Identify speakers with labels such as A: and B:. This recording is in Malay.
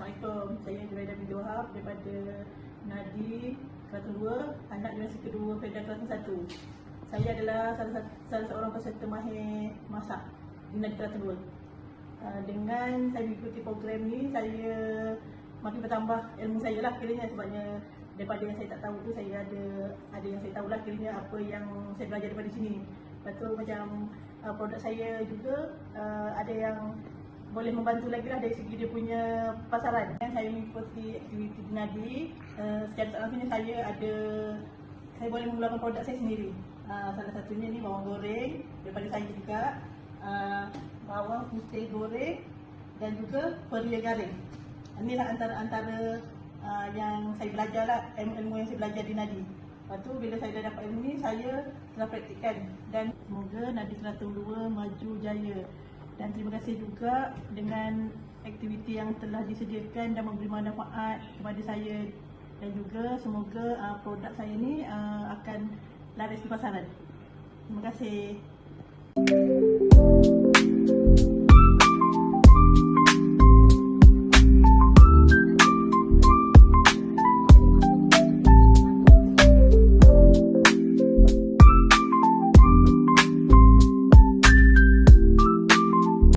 A: Assalamualaikum. Saya Juraida binti Wahab daripada Nadi Kelantan 2, anak generasi kedua Fedah Kelantan 1. Saya adalah salah, salah seorang peserta mahir masak di Nadi Kelantan 2. Uh, dengan saya mengikuti program ni, saya makin bertambah ilmu saya lah kiranya sebabnya daripada yang saya tak tahu tu saya ada ada yang saya tahulah kiranya apa yang saya belajar daripada sini. Lepas tu macam uh, produk saya juga uh, ada yang boleh membantu lagi lah dari segi dia punya pasaran. Yang saya mengikuti aktiviti di Nadi, uh, secara tak langsungnya saya ada, saya boleh mengeluarkan produk saya sendiri. Uh, salah satunya ni bawang goreng daripada saya juga, uh, bawang putih goreng dan juga peria garing. Inilah antara-antara uh, yang saya belajar lah, ilmu-ilmu yang saya belajar di Nadi. Lepas tu bila saya dah dapat ilmu ni, saya telah praktikkan dan semoga Nadi Kelantan 2 maju jaya. Dan terima kasih juga dengan aktiviti yang telah disediakan dan memberi manfaat kepada saya dan juga semoga uh, produk saya ni uh, akan laris di pasaran. Terima kasih.